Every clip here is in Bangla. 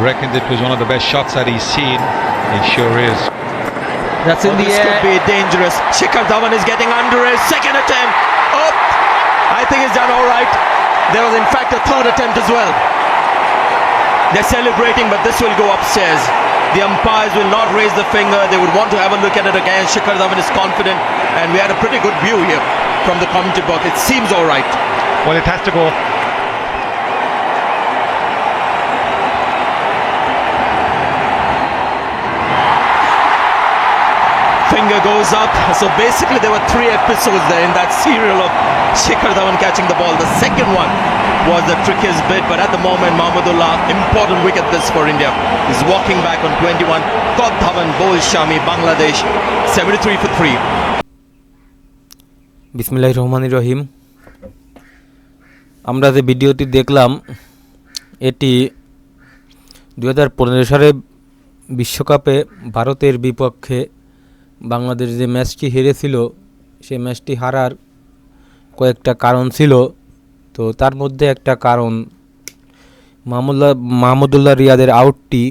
reckoned it was one of the best shots that he's seen. It sure is. That's in Oh, the this air. could be dangerous. Shikhar Dhawan is getting under his second attempt. Oh, I think he's done all right. There was, in fact, a third attempt as well. They're celebrating, but this will go upstairs. The umpires will not raise the finger. They would want to have a look at it again. Shikhar Dhawan is confident, and we had a pretty good view here from the commentary box. It seems all right. Well, it has to go. Goes up. So basically, there were three episodes there in that serial of Shikhar Dhawan catching the ball. The second one was the trickiest bit, but at the moment, Mahmudullah, important wicket this for India, is walking back on 21. Kot Dhawan bowls Shami, Bangladesh, 73 for 3. বিসমিল্লাহ রহমান রহিম আমরা যে ভিডিওটি দেখলাম এটি দু হাজার পনেরো সালে বিশ্বকাপে ভারতের বিপক্ষে বাংলাদেশ যে ম্যাচটি হেরেছিল, সেই ম্যাচটি হারার কয়েকটা কারণ ছিল। তো তার মধ্যে একটা কারণ মাহমুল্লাহ মাহমুদুল্লাহ রিয়াদের আউটটি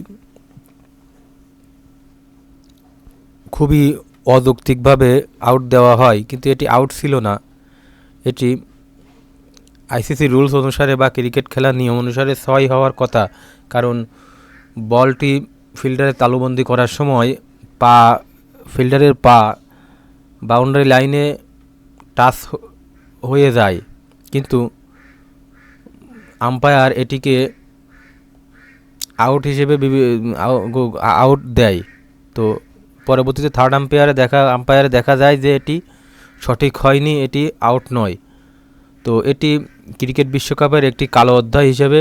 খুবই অযৌক্তিকভাবে আউট দেওয়া হয়, কিন্তু এটি আউট ছিল না। এটি আইসিসি রুলস অনুসারে বা ক্রিকেট খেলার নিয়ম অনুসারে ছয় হওয়ার কথা, কারণ বলটি ফিল্ডারে তালুবন্দি করার সময় পা ফিল্ডারের পা বাউন্ডারি লাইনে টাচ হয়ে যায়। কিন্তু আম্পায়ার এটিকে আউট হিসেবে আউট দেয়। তো পরবর্তীতে থার্ড আম্পায়ারে দেখা আম্পায়ারে দেখা যায় যে এটি সঠিক হয়নি, এটি আউট নয়। তো এটি ক্রিকেট বিশ্বকাপের একটি কালো অধ্যায় হিসেবে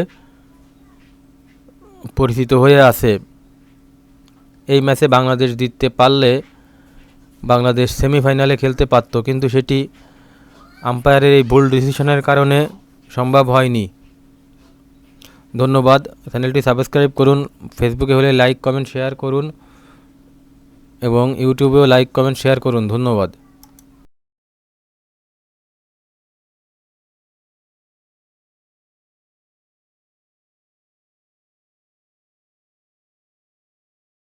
পরিচিত হয়ে আছে। এই ম্যাচে বাংলাদেশ জিততে পারলে বাংলাদেশ সেমিফাইনালে খেলতে পারত, কিন্তু সেটি আম্পায়ারের এই ভুল ডিসিশনের কারণে সম্ভব হয়নি। ধন্যবাদ। চ্যানেলটি সাবস্ক্রাইব করুন ফেসবুকে হলে লাইক কমেন্ট শেয়ার করুন এবং ইউটিউবেও লাইক কমেন্ট শেয়ার করুন। ধন্যবাদ।